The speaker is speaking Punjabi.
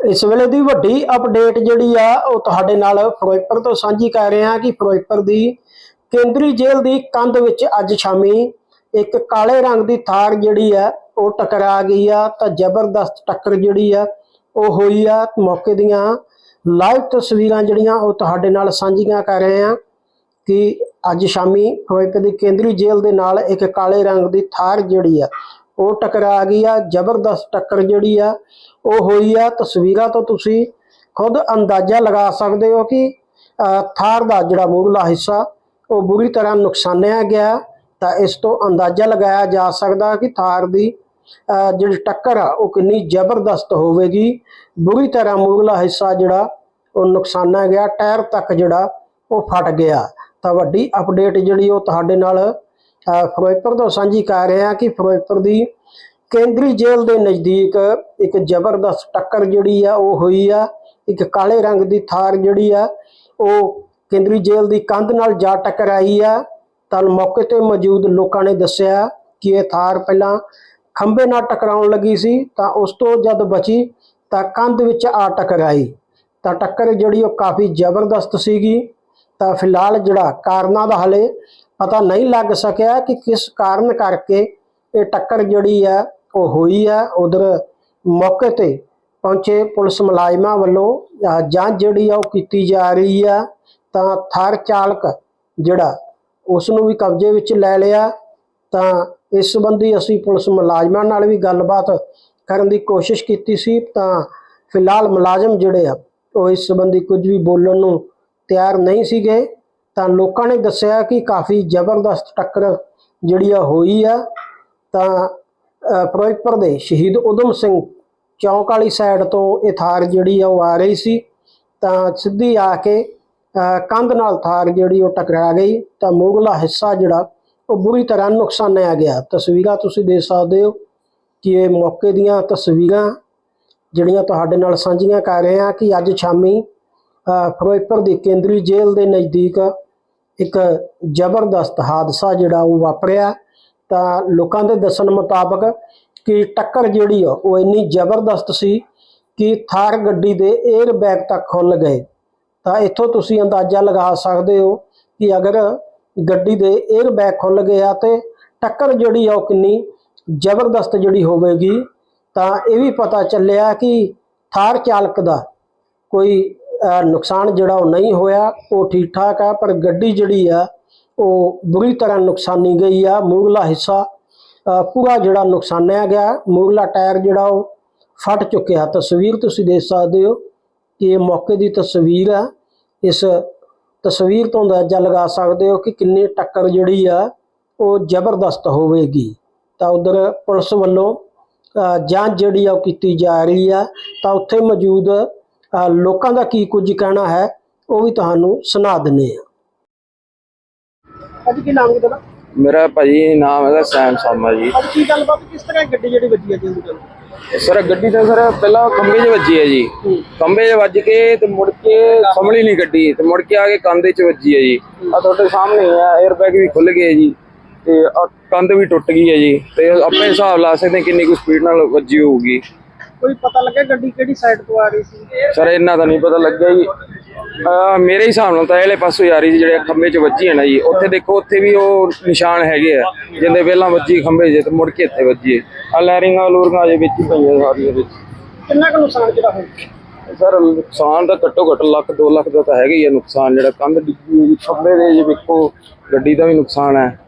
ਇਸ ਵੇਲੇ ਦੀ ਵੱਡੀ ਅਪਡੇਟ ਜਿਹੜੀ ਆ, ਉਹ ਤੁਹਾਡੇ ਨਾਲ ਫਿਰੋਜ਼ਪੁਰ ਤੋਂ ਸਾਂਝੀ ਕਰ ਰਹੇ ਹਾਂ ਕਿ ਫਿਰੋਜ਼ਪੁਰ ਦੀ ਕੇਂਦਰੀ ਜੇਲ੍ਹ ਦੀ ਕੰਧ ਵਿੱਚ ਅੱਜ ਸ਼ਾਮੀ ਇੱਕ ਕਾਲੇ ਰੰਗ ਦੀ ਥਾਰ ਜਿਹੜੀ ਆ, ਉਹ ਟਕਰਾ ਗਈ ਆ ਤਾਂ ਜ਼ਬਰਦਸਤ ਟੱਕਰ ਜਿਹੜੀ ਆ, ਉਹ ਹੋਈ ਆ। ਮੌਕੇ ਦੀਆਂ ਲਾਈਵ ਤਸਵੀਰਾਂ ਜਿਹੜੀਆਂ, ਉਹ ਤੁਹਾਡੇ ਨਾਲ ਸਾਂਝੀਆਂ ਕਰ ਰਹੇ ਹਾਂ ਕਿ ਅੱਜ ਸ਼ਾਮੀ ਫਿਰੋਜ਼ਪੁਰ ਦੀ ਕੇਂਦਰੀ ਜੇਲ੍ਹ ਦੇ ਨਾਲ ਇੱਕ ਕਾਲੇ ਰੰਗ ਦੀ ਥਾਰ ਜਿਹੜੀ ਆ ਉਹ ਟਕਰਾ ਗਈ ਆ, ਜ਼ਬਰਦਸਤ ਟੱਕਰ ਜਿਹੜੀ ਆ, ਉਹ ਹੋਈ ਆ। ਤਸਵੀਰਾਂ ਤੋਂ ਤੁਸੀਂ ਖੁਦ ਅੰਦਾਜ਼ਾ ਲਗਾ ਸਕਦੇ ਹੋ ਕਿ ਥਾਰ ਦਾ ਜਿਹੜਾ ਮੂਹਰਲਾ ਹਿੱਸਾ, ਉਹ ਬੁਰੀ ਤਰ੍ਹਾਂ ਨੁਕਸਾਨਿਆ ਗਿਆ। ਤਾਂ ਇਸ ਤੋਂ ਅੰਦਾਜ਼ਾ ਲਗਾਇਆ ਜਾ ਸਕਦਾ ਕਿ ਥਾਰ ਦੀ ਜਿਹੜੀ ਟੱਕਰ ਆ, ਉਹ ਕਿੰਨੀ ਜ਼ਬਰਦਸਤ ਹੋਵੇਗੀ। ਬੁਰੀ ਤਰ੍ਹਾਂ ਮੂਹਰਲਾ ਹਿੱਸਾ ਜਿਹੜਾ, ਉਹ ਨੁਕਸਾਨਿਆ ਗਿਆ। ਟਾਇਰ ਤੱਕ ਜਿਹੜਾ, ਉਹ ਫਟ ਗਿਆ। ਤਾਂ ਵੱਡੀ ਅਪਡੇਟ ਜਿਹੜੀ ਉਹ ਤੁਹਾਡੇ ਨਾਲ ਫਿਰੋਜ਼ਪੁਰ ਤੋਂ ਸਾਂਝੀ ਕਰ ਰਹੇ ਹਾਂ ਕਿ ਫਿਰੋਜ਼ਪੁਰ ਦੀ ਕੇਂਦਰੀ ਜੇਲ੍ਹ ਦੇ ਨਜ਼ਦੀਕ ਇੱਕ ਜ਼ਬਰਦਸਤ ਟੱਕਰ ਜਿਹੜੀ ਆ, ਉਹ ਹੋਈ ਆ। ਇੱਕ ਕਾਲੇ ਰੰਗ ਦੀ ਥਾਰ ਜਿਹੜੀ ਆ, ਉਹ ਕੇਂਦਰੀ ਜੇਲ੍ਹ ਦੀ ਕੰਧ ਨਾਲ ਜਾ ਟਕਰਾਈ ਆ। ਤਾਂ ਮੌਕੇ ਤੇ ਮੌਜੂਦ ਲੋਕਾਂ ਨੇ ਦੱਸਿਆ ਕਿ ਇਹ ਥਾਰ ਪਹਿਲਾਂ ਖੰਭੇ ਨਾਲ ਟਕਰਾਉਣ ਲੱਗੀ ਸੀ, ਤਾਂ ਉਸ ਤੋਂ ਜਦ ਬਚੀ, ਤਾਂ ਕੰਧ ਵਿੱਚ ਆ ਟਕਰਾਈ। ਤਾਂ ਟੱਕਰ ਜਿਹੜੀ, ਉਹ ਕਾਫੀ ਜ਼ਬਰਦਸਤ ਸੀਗੀ। ਤਾਂ ਫਿਲਹਾਲ ਜਿਹੜਾ ਕਾਰਨਾਂ ਦਾ ਹਲੇ ਪਤਾ ਨਹੀਂ ਲੱਗ ਸਕਿਆ ਕਿ ਕਿਸ ਕਾਰਨ ਕਰਕੇ ਇਹ ਟੱਕਰ ਜਿਹੜੀ ਆ, ਉਹ ਹੋਈ ਆ। ਉਧਰ ਮੌਕੇ ਤੇ ਪਹੁੰਚੇ ਪੁਲਿਸ ਮੁਲਾਜ਼ਮਾਂ ਵੱਲੋਂ ਜਾਂਚ ਜਿਹੜੀ ਆ, ਉਹ ਕੀਤੀ ਜਾ ਰਹੀ ਆ। ਤਾਂ ਥਾਰ ਚਾਲਕ ਜਿਹੜਾ ਉਸ ਨੂੰ ਵੀ ਕਬਜ਼ੇ ਵਿੱਚ ਲੈ ਲਿਆ। ਤਾਂ ਇਸ ਸੰਬੰਧੀ ਅਸੀਂ ਪੁਲਿਸ ਮੁਲਾਜ਼ਮਾਂ ਨਾਲ ਵੀ ਗੱਲਬਾਤ ਕਰਨ ਦੀ ਕੋਸ਼ਿਸ਼ ਕੀਤੀ ਸੀ। ਤਾਂ ਫਿਲਹਾਲ ਮੁਲਾਜ਼ਮ ਜਿਹੜੇ ਆ, ਉਹ ਇਸ ਸੰਬੰਧੀ ਕੁਝ ਵੀ ਬੋਲਣ ਨੂੰ ਤਿਆਰ ਨਹੀਂ ਸੀਗੇ। ਤਾਂ ਲੋਕਾਂ ਨੇ ਦੱਸਿਆ ਕਿ ਕਾਫੀ ਜ਼ਬਰਦਸਤ ਟੱਕਰ ਜਿਹੜੀ ਆ ਹੋਈ ਆ। ਤਾਂ ਫਿਰੋਜ਼ਪੁਰ ਦੇ ਸ਼ਹੀਦ ਉਦਮ ਸਿੰਘ ਚੌਂਕ ਵਾਲੀ ਸਾਈਡ ਤੋਂ ਇਹ ਥਾਰ ਜਿਹੜੀ ਆ ਉਹ ਆ ਰਹੀ ਸੀ। ਤਾਂ ਸਿੱਧੀ ਆ ਕੇ ਕੰਧ ਨਾਲ ਥਾਰ ਜਿਹੜੀ ਉਹ ਟਕਰਾ ਗਈ। ਤਾਂ ਮੂਹਰਲਾ ਹਿੱਸਾ ਜਿਹੜਾ, ਉਹ ਬੁਰੀ ਤਰ੍ਹਾਂ ਨੁਕਸਾਨਿਆ ਗਿਆ। ਤਸਵੀਰਾਂ ਤੁਸੀਂ ਦੇਖ ਸਕਦੇ ਹੋ ਕਿ ਇਹ ਮੌਕੇ ਦੀਆਂ ਤਸਵੀਰਾਂ ਜਿਹੜੀਆਂ ਤੁਹਾਡੇ ਨਾਲ ਸਾਂਝੀਆਂ ਕਰ ਰਹੇ ਹਾਂ ਕਿ ਅੱਜ ਸ਼ਾਮੀ ਫਿਰੋਜ਼ਪੁਰ ਦੀ ਕੇਂਦਰੀ ਜੇਲ੍ਹ ਦੇ ਨਜ਼ਦੀਕ ਇੱਕ ਜ਼ਬਰਦਸਤ ਹਾਦਸਾ ਜਿਹੜਾ ਉਹ ਵਾਪਰਿਆ। ਤਾਂ ਲੋਕਾਂ ਦੇ ਦੱਸਣ ਮੁਤਾਬਕ ਕਿ ਟੱਕਰ ਜਿਹੜੀ ਆ, ਉਹ ਇੰਨੀ ਜ਼ਬਰਦਸਤ ਸੀ ਕਿ ਥਾਰ ਗੱਡੀ ਦੇ 에ਅਰ ਬੈਗ ਤੱਕ ਖੁੱਲ ਗਏ। ਤਾਂ ਇੱਥੋਂ ਤੁਸੀਂ ਅੰਦਾਜ਼ਾ ਲਗਾ ਸਕਦੇ ਹੋ ਕਿ ਅਗਰ ਗੱਡੀ ਦੇ 에ਅਰ ਬੈਗ ਖੁੱਲ ਆ ਤੇ ਟੱਕਰ ਜਿਹੜੀ ਆ, ਉਹ ਕਿੰਨੀ ਜ਼ਬਰਦਸਤ ਜਿਹੜੀ ਹੋਵੇਗੀ। ਤਾਂ ਇਹ ਵੀ ਪਤਾ ਚੱਲਿਆ ਕਿ ਥਾਰ ਚਾਲਕ ਦਾ ਕੋਈ ਨੁਕਸਾਨ ਜਿਹੜਾ ਉਹ ਨਹੀਂ ਹੋਇਆ, ਉਹ ਠੀਕ ਠਾਕ ਆ, ਪਰ ਗੱਡੀ ਜਿਹੜੀ ਆ, ਉਹ ਬੁਰੀ ਤਰ੍ਹਾਂ ਨੁਕਸਾਨੀ ਗਈ ਆ, ਮੂਹਰਲਾ ਹਿੱਸਾ ਪੂਰਾ ਜਿਹੜਾ ਨੁਕਸਾਨਿਆ ਗਿਆ, ਮੂਹਰਲਾ ਟਾਇਰ ਜਿਹੜਾ ਉਹ ਫਟ ਚੁੱਕਿਆ। ਤਸਵੀਰ ਤੁਸੀਂ ਦੇਖ ਸਕਦੇ ਹੋ ਕਿ ਇਹ ਮੌਕੇ ਦੀ ਤਸਵੀਰ ਆ। ਇਸ ਤਸਵੀਰ ਤੋਂ ਅੰਦਾਜ਼ਾ ਲਗਾ ਸਕਦੇ ਹੋ ਕਿ ਕਿੰਨੀ ਟੱਕਰ ਜਿਹੜੀ ਆ, ਉਹ ਜ਼ਬਰਦਸਤ ਹੋਵੇਗੀ। ਤਾਂ ਉਧਰ ਪੁਲਿਸ ਵੱਲੋਂ ਜਾਂਚ ਜਿਹੜੀ ਆ ਉਹ ਕੀਤੀ ਜਾ ਰਹੀ ਆ। ਤਾਂ ਉੱਥੇ ਮੌਜੂਦ ਲੋਕਾਂ ਦਾ ਕੀ ਕੁਝ ਕਹਿਣਾ ਹੈ ਉਹ ਵੀ ਤੁਹਾਨੂੰ ਸੁਣਾ ਦਿੰਨੇ ਆ ਅੱਜ ਕੀ ਨਾਮ ਹੈ ਤੁਹਾਡਾ? ਮੇਰਾ ਭਾਜੀ ਨਾਮ ਹੈਗਾ ਸੈਮ ਸਾਮਾ ਜੀ। ਅੱਜ ਕੀ ਗੱਲਬਾਤ ਕਿਸ ਤਰ੍ਹਾਂ ਗੱਡੀ ਜਿਹੜੀ ਵੱਜੀ ਹੈ ਜਿੰਦ ਗੱਲ ਸਰ ਗੱਡੀ ਤਾਂ ਸਰ ਪਹਿਲਾਂ ਖੰਭੇ 'ਚ ਵੱਜੀ ਹੈ ਜੀ। ਖੰਭੇ 'ਚ ਵੱਜ ਕੇ ਤੇ ਮੁੜ ਕੇ ਸੰਭਲੀ ਨਹੀਂ ਗੱਡੀ ਤੇ ਮੁੜ ਕੇ ਆ ਕੇ ਕੰਧ 'ਚ ਵੱਜੀ ਹੈ ਜੀ। ਆ ਤੁਹਾਡੇ ਸਾਹਮਣੇ ਹੀ ਆ 에ਅਰ ਬੈਗ ਵੀ ਖੁੱਲ ਗਏ ਜੀ। ਤੇ ਕੰਧ ਵੀ ਟੁੱਟ ਗਈ ਹੈ ਜੀ। ਤੇ ਆਪਣੇ ਹਿਸਾਬ ਲਾ ਸਕਦੇ ਕਿੰਨੀ ਕੁ ਸਪੀਡ ਨਾਲ ਵੱਜੀ ਹੋਊਗੀ। ਕੋਈ ਪਤਾ ਲੱਗਿਆ ਗੱਡੀ ਕਿਹੜੀ ਸਾਈਡ ਤੋਂ ਆ ਰਹੀ ਸੀ? ਸਰ ਇੰਨਾ ਤਾਂ ਨਹੀਂ ਪਤਾ ਲੱਗਿਆ ਜੀ। ਅਹ ਮੇਰੇ ਹਿਸਾਬ ਨਾਲ ਤਾਂ ਇਹਲੇ ਪਾਸੋਂ ਹੀ ਆ ਰਹੀ ਸੀ ਜਿਹੜੇ ਖੰਭੇ 'ਚ ਵੱਜੀ ਹੈ ਨਾ ਜੀ। ਉੱਥੇ ਦੇਖੋ ਉੱਥੇ ਵੀ ਉਹ ਨਿਸ਼ਾਨ ਹੈਗੇ ਆ ਜਿੰਦੇ ਪਹਿਲਾਂ ਵੱਜੀ ਖੰਭੇ 'ਚ ਤੇ ਮੁੜ ਕੇ ਇੱਥੇ ਵੱਜੀ ਆ ਲੈਰਿੰਗਾਂ ਲੂਰਿੰਗਾਂ ਜੇ ਵਿੱਚ ਹੀ ਪਈਆਂ ਸਾਰੀਆਂ ਵਿੱਚ। ਕਿੰਨਾ ਕੁ ਨੁਕਸਾਨ ਜਿਹੜਾ ਹੋਇਆ? ਸਰ ਨੁਕਸਾਨ ਤਾਂ ਘੱਟੋ ਘੱਟ ਲੱਖ 2 ਲੱਖ ਦਾ ਤਾਂ ਹੈਗਾ ਹੀ ਹੈ ਨੁਕਸਾਨ ਜਿਹੜਾ। ਕੰਧ ਡਿੱਗੀ ਖੰਭੇ ਦੇ ਜੇ ਵੇਖੋ ਗੱਡੀ ਦਾ ਵੀ ਨੁਕਸਾਨ ਹੈ।